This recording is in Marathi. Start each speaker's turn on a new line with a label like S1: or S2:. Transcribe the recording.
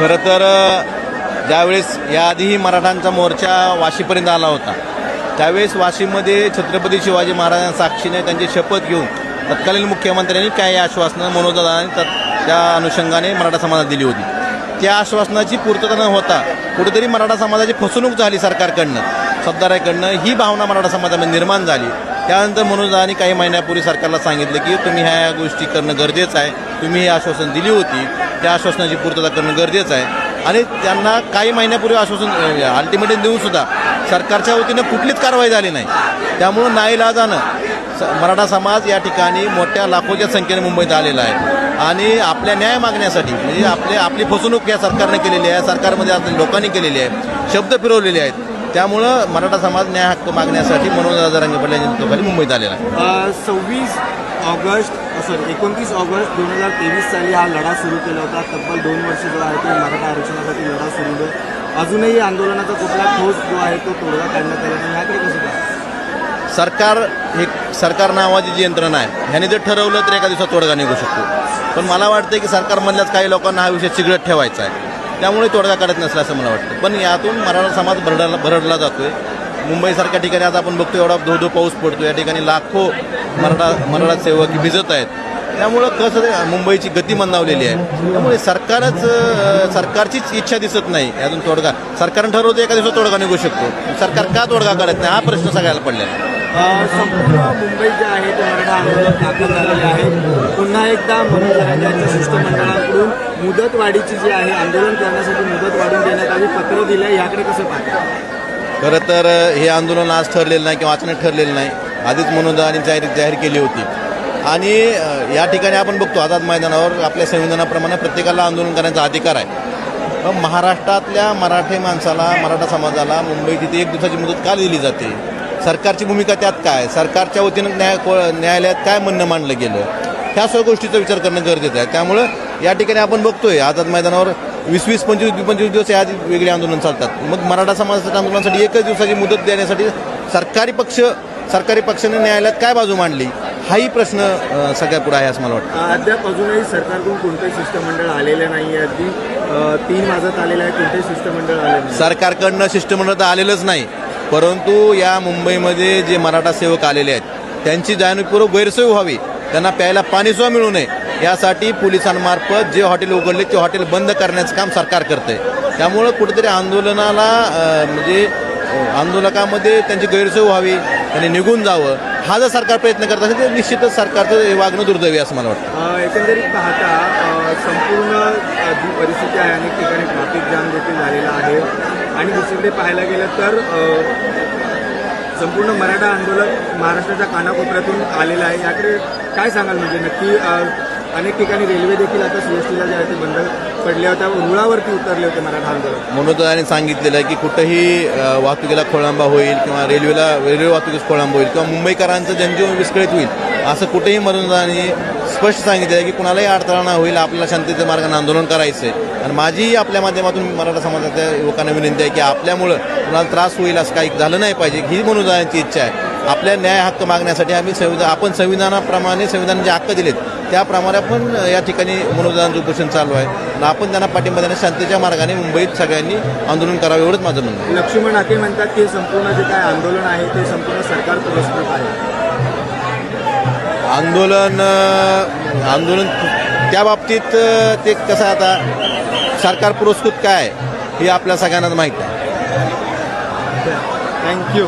S1: खरं तर ज्यावेळेस याआधीही मराठांचा मोर्चा वाशीपर्यंत आला होता त्यावेळेस वाशीमध्ये छत्रपती शिवाजी महाराजांच्या साक्षीने त्यांची शपथ घेऊन तत्कालीन मुख्यमंत्र्यांनी काही आश्वासनं मनोजदारांनी तत्- त्या अनुषंगाने मराठा समाजात दिली होती. त्या आश्वासनाची पूर्तता न होता कुठेतरी मराठा समाजाची फसवणूक झाली सरकारकडनं. सत्ताराकडनं ही भावना मराठा समाजामध्ये निर्माण झाली. त्यानंतर मनोजदानी काही महिन्यापूर्वी सरकारला सांगितलं की तुम्ही ह्या गोष्टी करणं गरजेचं आहे. तुम्ही ही आश्वासन दिली होती. त्या आश्वासनाची पूर्तता करणं गरजेचं आहे. आणि त्यांना काही महिन्यापूर्वी आश्वासन अल्टिमेटम देऊन सुद्धा सरकारच्या वतीनं कुठलीच कारवाई झाली नाही. त्यामुळं नाईलाजानं स मराठा समाज या ठिकाणी मोठ्या लाखोच्या संख्येने मुंबईत आलेला आहे. आणि आपल्या न्याय मागण्यासाठी म्हणजे आपले आपली फसवणूक या सरकारने केलेली आहे. सरकारमध्ये आज लोकांनी केलेली आहे. शब्द फिरवलेले आहेत. त्यामुळं मराठा समाज न्याय हक्क मागण्यासाठी मनोज रंग पडल्या नेतृत्वाखाली मुंबईत आलेला आहे.
S2: सव्वीस ऑगस्ट सॉरी एकोणतीस ऑगस्ट दोन हजार तेवीस साली हा लढा सुरू केला होता. तब्बल दोन वर्ष जो आहे तो मराठा आरक्षणासाठी लढा सुरू आहे अजूनही आंदोलनाचा कुठला ठोस जो आहे तो तोडगा काढण्यात आला नाही. याकडे कसं पाहता?
S1: सरकार हे सरकार नावाची जी यंत्रणा आहे ह्याने जर ठरवलं तर एका दिवसात तोडगा निघू शकतो. पण मला वाटतं की सरकारमधल्याच काही लोकांना हा विषय चिघळत ठेवायचा आहे. त्यामुळे तोडगा काढत नसला असं मला वाटतं. पण यातून मराठा समाज भरडला भरडला जातोय. मुंबईसारख्या ठिकाणी आज आपण बघतो एवढा धो धो पाऊस पडतो या ठिकाणी लाखो मराठा मराठा सेवक भिजत आहेत. त्यामुळं कसं मुंबईची गती मंदावलेली आहे. त्यामुळे सरकारच सरकारचीच इच्छा दिसत नाही. यातून तोडगा. सरकारनं ठरवतो एका दिवसात तोडगा निघू शकतो. सरकार का तोडगा काढत नाही? हा प्रश्न सगळ्याला पडलेला आहे.
S2: संपूर्ण मुंबई जे आहे ते मराठा आंदोलन दाखल झालेले आहे. पुन्हा एकदा मनोज यांच्या शिष्टमंडळाकडून मुदतवाढीची जी आहे आंदोलन करण्यासाठी मुदत वाढून देण्यात आली पत्र दिलं याकडे कसं पाहता?
S1: खरं तर हे आंदोलन आज ठरलेलं नाही किंवा अचानक ठरलेलं नाही. आधीच मनोदानी जाहीर जाहीर केली होती. आणि या ठिकाणी आपण बघतो आझाद मैदानावर आपल्या संविधानाप्रमाणे प्रत्येकाला आंदोलन करण्याचा अधिकार आहे. महाराष्ट्रातल्या मराठी माणसाला मराठा समाजाला मुंबई तिथे एक दिवसाची मुदत का दिली जाते? सरकारची भूमिका त्यात काय? सरकारच्या वतीनं न्याय न्यायालयात काय म्हणणं मांडलं गेलं? ह्या सर्व गोष्टीचा विचार करणं गरजेचं आहे. त्यामुळं या ठिकाणी आपण बघतोय आझाद मैदानावर वीस वीस पंचवीस पंचवीस दिवस या वेगळी आंदोलन चालतात. मग मराठा समाजाच्या आंदोलनासाठी एकच दिवसाची मुदत देण्यासाठी सरकारी पक्ष सरकारी पक्षाने न्यायालयात काय बाजू मांडली? हाही प्रश्न सगळ्या पुढे आहे असं मला वाटतं.
S2: अद्याप अजूनही सरकारकडून कोणतंही शिष्टमंडळ आलेलं नाही आहे अगदी तीन वाजत आलेलं आहे कोणतंही शिष्टमंडळ आलेलं नाही.
S1: सरकारकडनं शिष्टमंडळ तर आलेलंच नाही. परंतु या मुंबईमध्ये जे मराठा सेवक आलेले आहेत त्यांची जाणीवपूर्वक गैरसोय व्हावी. त्यांना प्यायला पाणीसुद्धा मिळू नये. यासाठी पोलिसांमार्फत जे हॉटेल उघडले ते हॉटेल बंद करण्याचं काम सरकार करते त्यामुळं कुठेतरी आंदोलनाला म्हणजे आंदोलकामध्ये त्यांची गैरसोय व्हावी त्यांनी निघून जावं. हा जर सरकार प्रयत्न करत असेल तर निश्चितच सरकारचं वागणं दुर्दैवी असं मला वाटतं.
S2: एकंदरीत पाहता संपूर्ण जी परिस्थिती आहे अनेक ठिकाणी ट्रॅफिक जाम देखील झालेला आहे. आणि दुसरीकडे पाहायला गेलं तर संपूर्ण मराठा आंदोलन महाराष्ट्राच्या कानाकोपऱ्यातून आलेलं आहे. याकडे काय सांगाल म्हणजे नक्की अनेक ठिकाणी रेल्वे देखील आता सीएसटीला ज्या आहे ते बंद पडल्या होत्या रुळावरती उतरले होते मराठा आंदोलन.
S1: मनोदयाने सांगितलेलं आहे की कुठंही वाहतुकीला खोळंबा होईल किंवा रेल्वेला रेल्वे वाहतुकीस खोळंबा होईल किंवा मुंबईकरांचं जनजीवन विस्कळीत होईल असं कुठेही मनोदयाने स्पष्ट सांगितलं आहे की कुणालाही अडथळा न होईल आपल्याला शांततेच्या मार्गाने आंदोलन करायचं आहे. आणि माझीही आपल्या माध्यमातून मराठा समाजाच्या युवकांना विनंती आहे की आपल्यामुळं कुणाला त्रास होईल असं काही झालं नाही पाहिजे ही मनोदयाची इच्छा आहे. आपल्या न्याय हक्क मागण्यासाठी आम्ही संविधान आपण संविधानाप्रमाणे संविधान जे हक्क दिलेत त्याप्रमाणे आपण या ठिकाणी मनोदयाचं उपोषण चालू आहे. आणि आपण त्यांना पाठिंबा देण्यास शांततेच्या मार्गाने मुंबईत सगळ्यांनी आंदोलन करावं एवढंच माझं म्हणणं आहे.
S2: लक्ष्मण हाके म्हणतात की संपूर्ण जे काय आंदोलन आहे ते संपूर्ण सरकार पुरस्कृत आहे.
S1: आंदोलन आंदोलन त्या बाबतीत ते कसं आता? सरकार पुरस्कृत काय? आहे हे आपल्या सगळ्यांनाच माहीत आहे.
S2: थँक्यू